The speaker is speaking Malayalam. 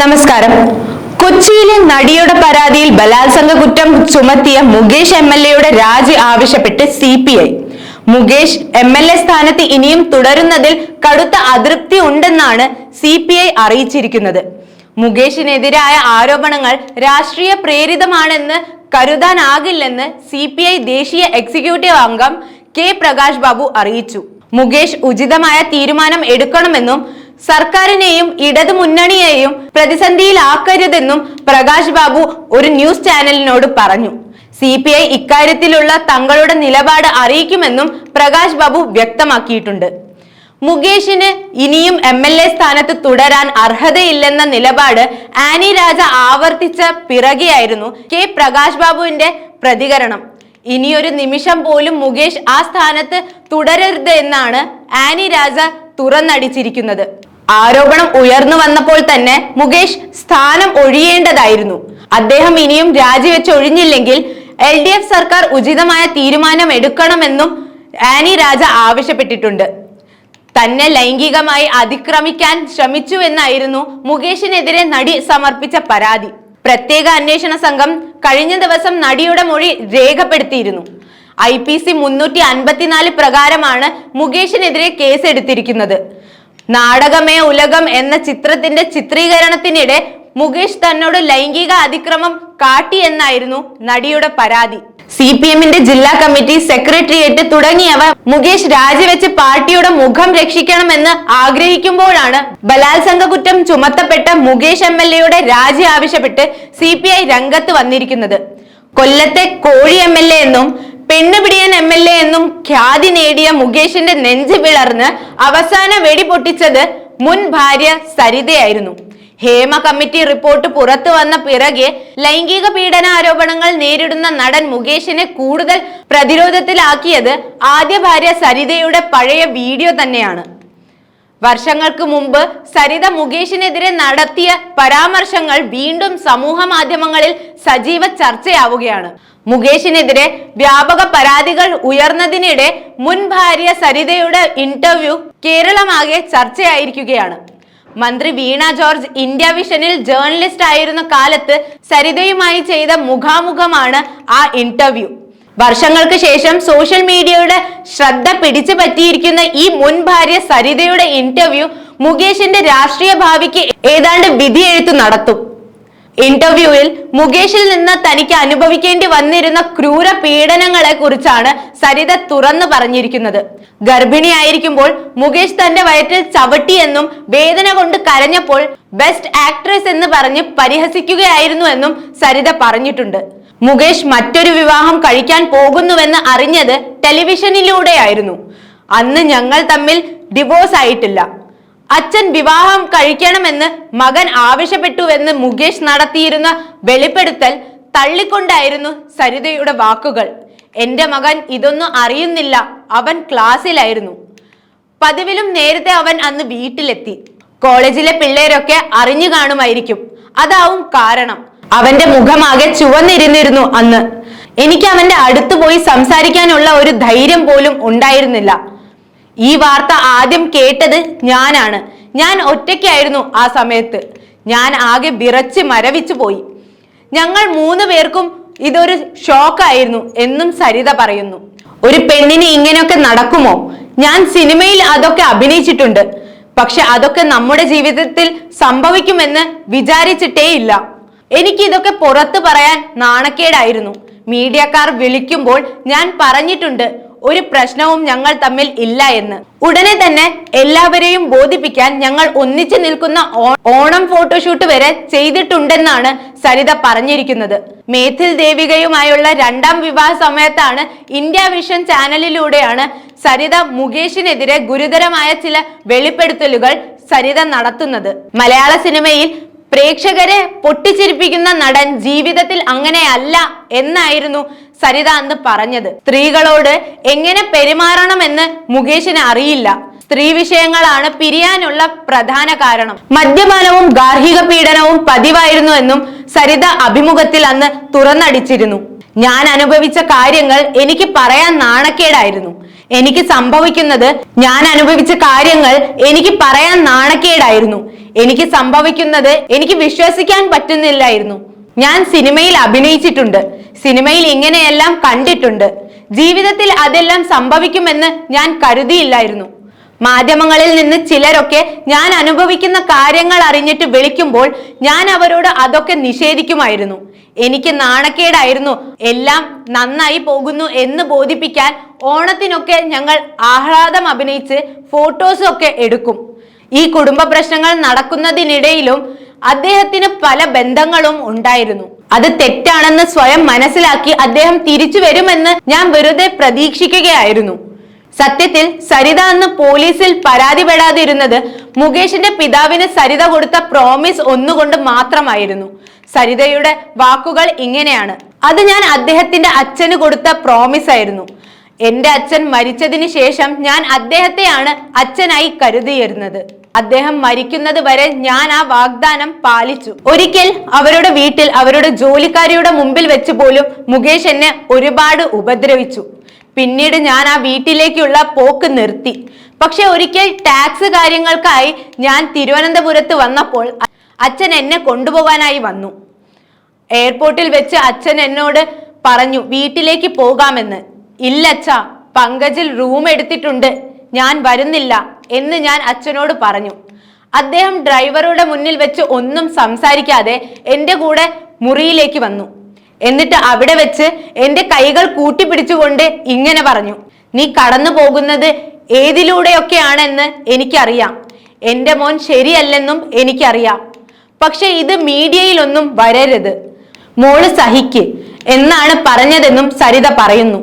നമസ്കാരം. കൊച്ചിയിലെ നടിയുടെ പരാതിയിൽ ബലാത്സംഗ കുറ്റം ചുമത്തിയ മുകേഷ് എം എൽ എയുടെ രാജി ആവശ്യപ്പെട്ട് C P I. Mukesh M L A സ്ഥാനത്ത് ഇനിയും തുടരുന്നതിൽ കടുത്ത അതൃപ്തി ഉണ്ടെന്നാണ് സി പി ഐ അറിയിച്ചിരിക്കുന്നത്. മുകേഷിനെതിരായ ആരോപണങ്ങൾ രാഷ്ട്രീയ പ്രേരിതമാണെന്ന് കരുതാനാകില്ലെന്ന് സി പി ഐ ദേശീയ എക്സിക്യൂട്ടീവ് അംഗം കെ പ്രകാശ് ബാബു അറിയിച്ചു. മുകേഷ് ഉചിതമായ തീരുമാനം എടുക്കണമെന്നും സർക്കാരിനെയും ഇടതു മുന്നണിയെയും പ്രതിസന്ധിയിലാക്കരുതെന്നും പ്രകാശ് ബാബു ഒരു ന്യൂസ് ചാനലിനോട് പറഞ്ഞു. സി പി ഐ ഇക്കാര്യത്തിലുള്ള തങ്ങളുടെ നിലപാട് അറിയിക്കുമെന്നും പ്രകാശ് ബാബു വ്യക്തമാക്കിയിട്ടുണ്ട്. മുകേഷിന് ഇനിയും എം എൽ എ സ്ഥാനത്ത് തുടരാൻ അർഹതയില്ലെന്ന നിലപാട് ആനി രാജ ആവർത്തിച്ച പിറകെയായിരുന്നു കെ പ്രകാശ് ബാബുവിന്റെ പ്രതികരണം. ഇനിയൊരു നിമിഷം പോലും മുകേഷ് ആ സ്ഥാനത്ത് തുടരരുത് എന്നാണ് ആനി രാജ തുറന്നടിച്ചിരിക്കുന്നത്. ആരോപണം ഉയർന്നു വന്നപ്പോൾ തന്നെ മുകേഷ് സ്ഥാനം ഒഴിയേണ്ടതായിരുന്നു. അദ്ദേഹം ഇനിയും രാജിവെച്ച് ഒഴിഞ്ഞില്ലെങ്കിൽ എൽ ഡി എഫ് സർക്കാർ ഉചിതമായ തീരുമാനം എടുക്കണമെന്നും ആനി രാജ ആവശ്യപ്പെട്ടിട്ടുണ്ട്. തന്നെ ലൈംഗികമായി അതിക്രമിക്കാൻ ശ്രമിച്ചുവെന്നായിരുന്നു മുകേഷിനെതിരെ നടി സമർപ്പിച്ച പരാതി. പ്രത്യേക അന്വേഷണ സംഘം കഴിഞ്ഞ ദിവസം നടിയുടെ മൊഴി രേഖപ്പെടുത്തിയിരുന്നു. ഐ പി സി മുന്നൂറ്റി അൻപത്തിനാല് പ്രകാരമാണ് മുകേഷിനെതിരെ കേസെടുത്തിരിക്കുന്നത്. നാടകമേ ഉലകം എന്ന ചിത്രത്തിന്റെ ചിത്രീകരണത്തിനിടെ മുകേഷ് തന്നോട് ലൈംഗിക അതിക്രമം കാട്ടി എന്നായിരുന്നു നടിയുടെ പരാതി. സി പി എമ്മിന്റെ ജില്ലാ കമ്മിറ്റി സെക്രട്ടേറിയറ്റ് തുടങ്ങിയവ മുകേഷ് രാജിവെച്ച് പാർട്ടിയുടെ മുഖം രക്ഷിക്കണമെന്ന് ആഗ്രഹിക്കുമ്പോഴാണ് ബലാത്സംഗ കുറ്റം ചുമത്തപ്പെട്ട മുകേഷ് എം എൽ എയുടെ രാജി ആവശ്യപ്പെട്ട് സി പി ഐ രംഗത്ത് വന്നിരിക്കുന്നത്. കൊല്ലത്തെ കോഴി എം എൽ എ എന്നും പെണ്ണുപിടിയൻ എം എൽ എ എന്നും ഖ്യാതി നേടിയ മുകേഷിന്റെ നെഞ്ച് പിളർന്ന് അവസാന വെടി പൊട്ടിച്ചത് മുൻ ഭാര്യ സരിതയായിരുന്നു. ഹേമ കമ്മിറ്റി റിപ്പോർട്ട് പുറത്തു വന്ന പിറകെ ലൈംഗിക പീഡന ആരോപണങ്ങൾ നേരിടുന്ന നടൻ മുകേഷിനെ കൂടുതൽ പ്രതിരോധത്തിലാക്കിയത് ആദ്യ ഭാര്യ സരിതയുടെ പഴയ വീഡിയോ തന്നെയാണ്. വർഷങ്ങൾക്ക് മുമ്പ് സരിത മുകേഷിനെതിരെ നടത്തിയ പരാമർശങ്ങൾ വീണ്ടും സമൂഹ മാധ്യമങ്ങളിൽ സജീവ ചർച്ചയാവുകയാണ്. മുകേഷിനെതിരെ വ്യാപക പരാതികൾ ഉയർന്നതിനിടെ മുൻ ഭാര്യ സരിതയുടെ ഇന്റർവ്യൂ കേരളമാകെ ചർച്ചയായിരിക്കുകയാണ്. മന്ത്രി വീണ ജോർജ് ഇന്ത്യ വിഷനിൽ ജേർണലിസ്റ്റ് ആയിരുന്ന കാലത്ത് സരിതയുമായി ചെയ്ത മുഖാമുഖമാണ് ആ ഇന്റർവ്യൂ വർഷങ്ങൾക്ക് ശേഷം സോഷ്യൽ മീഡിയയുടെ ശ്രദ്ധ പിടിച്ചു പറ്റിയിരിക്കുന്ന ഈ മുൻ ഭാര്യ സരിതയുടെ ഇന്റർവ്യൂ മുകേഷിന്റെ രാഷ്ട്രീയ ഭാവിക്ക് ഏതാണ്ട് വിധിയെഴുത്തു നടത്തും. ഇന്റർവ്യൂവിൽ മുകേഷിൽ നിന്ന് തനിക്ക് അനുഭവിക്കേണ്ടി വന്നിരുന്ന ക്രൂര പീഡനങ്ങളെ കുറിച്ചാണ് സരിത തുറന്നു പറഞ്ഞിരിക്കുന്നത്. ഗർഭിണിയായിരിക്കുമ്പോൾ മുകേഷ് തന്റെ വയറ്റിൽ ചവിട്ടിയെന്നും വേദന കൊണ്ട് കരഞ്ഞപ്പോൾ ബെസ്റ്റ് ആക്ട്രസ് എന്ന് പറഞ്ഞ് പരിഹസിക്കുകയായിരുന്നു എന്നും സരിത പറഞ്ഞിട്ടുണ്ട്. മുകേഷ് മറ്റൊരു വിവാഹം കഴിക്കാൻ പോകുന്നുവെന്ന് അറിഞ്ഞത് ടെലിവിഷനിലൂടെയായിരുന്നു. അന്ന് ഞങ്ങൾ തമ്മിൽ ഡിവോഴ്സ് ആയിട്ടില്ല. അച്ഛൻ വിവാഹം കഴിക്കണമെന്ന് മകൻ ആവശ്യപ്പെട്ടുവെന്ന് മുകേഷ് നടത്തിയിരുന്ന വെളിപ്പെടുത്തൽ തള്ളിക്കൊണ്ടായിരുന്നു സരിതയുടെ വാക്കുകൾ. എന്റെ മകൻ ഇതൊന്നും അറിയുന്നില്ല. അവൻ ക്ലാസ്സിലായിരുന്നു. പതിവിലും നേരത്തെ അവൻ അന്ന് വീട്ടിലെത്തി. കോളേജിലെ പിള്ളേരൊക്കെ അറിഞ്ഞു കാണുമായിരിക്കും. അതാവും കാരണം. അവന്റെ മുഖമാകെ ചുവന്നിരുന്നിരുന്നു അന്ന്. എനിക്ക് അവന്റെ അടുത്ത് പോയി സംസാരിക്കാനുള്ള ഒരു ധൈര്യം പോലും ഉണ്ടായിരുന്നില്ല. ഈ വാർത്ത ആദ്യം കേട്ടത് ഞാനാണ്. ഞാൻ ഒറ്റയ്ക്കായിരുന്നു ആ സമയത്ത്. ഞാൻ ആകെ വിറച്ച് മരവിച്ചു പോയി. ഞങ്ങൾ മൂന്ന് പേർക്കും ഇതൊരു ഷോക്കായിരുന്നു എന്നും സരിത പറയുന്നു. ഒരു പെണ്ണിന് ഇങ്ങനെയൊക്കെ നടക്കുമോ? ഞാൻ സിനിമയിൽ അതൊക്കെ അഭിനയിച്ചിട്ടുണ്ട്. പക്ഷെ അതൊക്കെ നമ്മുടെ ജീവിതത്തിൽ സംഭവിക്കുമെന്ന് വിചാരിച്ചിട്ടേയില്ല. എനിക്ക് ഇതൊക്കെ പുറത്തു പറയാൻ നാണക്കേടായിരുന്നു. മീഡിയക്കാർ വിളിക്കുമ്പോൾ ഞാൻ പറഞ്ഞിട്ടുണ്ട് ഒരു പ്രശ്നവും ഞങ്ങൾ തമ്മിൽ ഇല്ല എന്ന്. ഉടനെ തന്നെ എല്ലാവരെയും ബോധിപ്പിക്കാൻ ഞങ്ങൾ ഒന്നിച്ചു നിൽക്കുന്ന ഓണം ഫോട്ടോഷൂട്ട് വരെ ചെയ്തിട്ടുണ്ടെന്നാണ് സരിത പറഞ്ഞിരിക്കുന്നത്. മേഥിൽ ദേവികയുമായുള്ള രണ്ടാം വിവാഹ സമയത്താണ് ഇന്ത്യ വിഷൻ ചാനലിലൂടെയാണ് സരിത മുകേഷിനെതിരെ ഗുരുതരമായ ചില വെളിപ്പെടുത്തലുകൾ സരിത നടത്തുന്നത്. മലയാള സിനിമയിൽ പ്രേക്ഷകരെ പൊട്ടിച്ചിരിപ്പിക്കുന്ന നടൻ ജീവിതത്തിൽ അങ്ങനെയല്ല എന്നായിരുന്നു സരിത അന്ന് പറഞ്ഞത് സ്ത്രീകളോട് എങ്ങനെ പെരുമാറണമെന്ന് മുകേഷിന് അറിയില്ല. സ്ത്രീ വിഷയങ്ങളാണ് പിരിയാനുള്ള പ്രധാന കാരണം. മദ്യപാനവും ഗാർഹിക പീഡനവും പതിവായിരുന്നു എന്നും സരിത അഭിമുഖത്തിൽ അന്ന് തുറന്നടിച്ചിരുന്നു. ഞാൻ അനുഭവിച്ച കാര്യങ്ങൾ എനിക്ക് പറയാൻ നാണക്കേടായിരുന്നു. എനിക്ക് സംഭവിക്കുന്നത് ഞാൻ അനുഭവിച്ച കാര്യങ്ങൾ എനിക്ക് പറയാൻ നാണക്കേടായിരുന്നു. എനിക്ക് സംഭവിക്കുന്നത് എനിക്ക് വിശ്വസിക്കാൻ പറ്റുന്നില്ലായിരുന്നു. ഞാൻ സിനിമയിൽ അഭിനയിച്ചിട്ടുണ്ട്. സിനിമയിൽ ഇങ്ങനെയെല്ലാം കണ്ടിട്ടുണ്ട്. ജീവിതത്തിൽ അതെല്ലാം സംഭവിക്കുമെന്ന് ഞാൻ കരുതിയില്ലായിരുന്നു. മാധ്യമങ്ങളിൽ നിന്ന് ചിലരൊക്കെ ഞാൻ അനുഭവിക്കുന്ന കാര്യങ്ങൾ അറിഞ്ഞിട്ട് വിളിക്കുമ്പോൾ ഞാൻ അവരോട് അതൊക്കെ നിഷേധിക്കുമായിരുന്നു. എനിക്ക് നാണക്കേടായിരുന്നു. എല്ലാം നന്നായി പോകുന്നു എന്ന് ബോധിപ്പിക്കാൻ ഓണത്തിനൊക്കെ ഞങ്ങൾ ആഹ്ലാദം അഭിനയിച്ച് ഫോട്ടോസും ഒക്കെ എടുക്കും. ഈ കുടുംബ പ്രശ്നങ്ങൾ നടക്കുന്നതിനിടയിലും അദ്ദേഹത്തിന് പല ബന്ധങ്ങളും ഉണ്ടായിരുന്നു. അത് തെറ്റാണെന്ന് സ്വയം മനസ്സിലാക്കി അദ്ദേഹം തിരിച്ചു വരുമെന്ന് ഞാൻ വെറുതെ പ്രതീക്ഷിക്കുകയായിരുന്നു. സത്യത്തിൽ സരിത അന്ന് പോലീസിൽ പരാതിപ്പെടാതിരുന്നത് മുകേഷിന്റെ പിതാവിന് സരിത കൊടുത്ത പ്രോമിസ് ഒന്നുകൊണ്ട് മാത്രമായിരുന്നു. സരിതയുടെ വാക്കുകൾ ഇങ്ങനെയാണ്. അത് ഞാൻ അദ്ദേഹത്തിന്റെ അച്ഛന് കൊടുത്ത പ്രോമിസ് ആയിരുന്നു. എന്റെ അച്ഛൻ മരിച്ചതിന് ശേഷം ഞാൻ അദ്ദേഹത്തെയാണ് അച്ഛനായി കരുതിയിരുന്നത്. അദ്ദേഹം മരിക്കുന്നത് വരെ ഞാൻ ആ വാഗ്ദാനം പാലിച്ചു. ഒരിക്കൽ അവരുടെ വീട്ടിൽ അവരുടെ ജോലിക്കാരിയുടെ മുമ്പിൽ വെച്ച് പോലും മുകേഷ് എന്നെ ഒരുപാട് ഉപദ്രവിച്ചു. പിന്നീട് ഞാൻ ആ വീട്ടിലേക്കുള്ള പോക്ക് നിർത്തി. പക്ഷെ ഒരിക്കൽ ടാക്സ് കാര്യങ്ങൾക്കായി ഞാൻ തിരുവനന്തപുരത്ത് വന്നപ്പോൾ അച്ഛൻ എന്നെ കൊണ്ടുപോകാനായി വന്നു. എയർപോർട്ടിൽ വെച്ച് അച്ഛൻ എന്നോട് പറഞ്ഞു വീട്ടിലേക്ക് പോകാമെന്ന്. ഇല്ലച്ഛ പങ്കജിൽ റൂം എടുത്തിട്ടുണ്ട്. ഞാൻ വരുന്നില്ല. എന്ന് ഞാൻ അച്ഛനോട് പറഞ്ഞു. അദ്ദേഹം ഡ്രൈവറുടെ മുന്നിൽ വെച്ച് ഒന്നും സംസാരിക്കാതെ എന്റെ കൂടെ മുറിയിലേക്ക് വന്നു. എന്നിട്ട് അവിടെ വെച്ച് എന്റെ കൈകൾ കൂട്ടിപ്പിടിച്ചുകൊണ്ട് ഇങ്ങനെ പറഞ്ഞു. നീ കടന്നു പോകുന്നത് ഏതിലൂടെയൊക്കെയാണെന്ന് എനിക്കറിയാം. എന്റെ മോൻ ശരിയല്ലെന്നും എനിക്കറിയാം. പക്ഷെ ഇത് മീഡിയയിലൊന്നും വരരുത്. മോൾ സഹിക്ക് എന്നാണ് പറഞ്ഞതെന്നും സരിത പറയുന്നു.